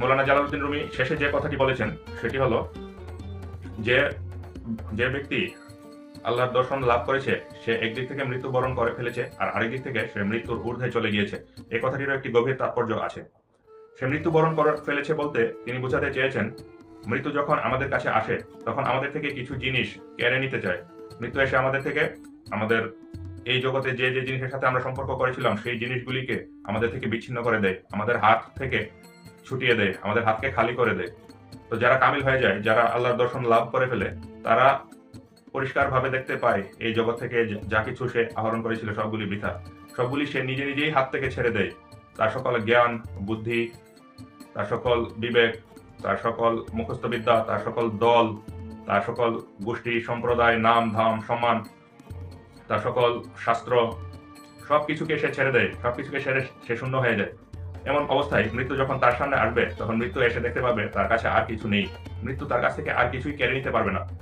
মৌলানা Jalaluddin Rumi শেষে যে কথাটি বলেছেন, সেটি হলো যে যে ব্যক্তি আল্লাহর দর্শন লাভ করেছে, সে একদিক থেকে মৃত্যুবরণ করে ফেলেছে আর আরেক দিক থেকে সে মৃত্যুর ঊর্ধ্বে চলে গিয়েছে। এই কথাটিরও একটি গভীর তাৎপর্য আছে। সে মৃত্যুবরণ করে, ফেলেছে বলতে তিনি বোঝাতে চেয়েছেন, মৃত্যু যখন আমাদের কাছে আসে, তখন আমাদের থেকে কিছু জিনিস কেড়ে নিতে চায়। মৃত্যু এসে আমাদের থেকে, আমাদের এই জগতে যে যে জিনিসের সাথে আমরা সম্পর্ক করেছিলাম, সেই জিনিসগুলিকে আমাদের থেকে বিচ্ছিন্ন করে দেয়। আমাদের হাত থেকে ছুটিয়ে দেয় আমাদের হাতকে খালি করে দেয় তো যারা কামিল হয়ে যায়, যারা আল্লাহর দর্শন লাভ করে ফেলে, তারা পরিষ্কারভাবে দেখতে পায়, এই জগৎ থেকে যা কিছু সে আহরণ করেছিল, সবগুলি বৃথা। সবগুলি সে নিজে নিজেই হাত থেকে ছেড়ে দেয়। তার সকল জ্ঞান, বুদ্ধি, তার সকল বিবেক, তার সকল মুখস্থ বিদ্যা, তার সকল দল, তার সকল গোষ্ঠী, সম্প্রদায়, নাম, ধাম সম্মান তার সকল শাস্ত্র, সবকিছুকে সে ছেড়ে দেয়, সবকিছুকে ছেড়ে সে শূন্য হয়ে যায়। এমন অবস্থায় মৃত্যু যখন তার সামনে আসবে, তখন মৃত্যু এসে দেখতে পাবে তার কাছে আর কিছু নেই। মৃত্যু তার কাছ থেকে আর কিছুই কেড়ে নিতে পারবে না।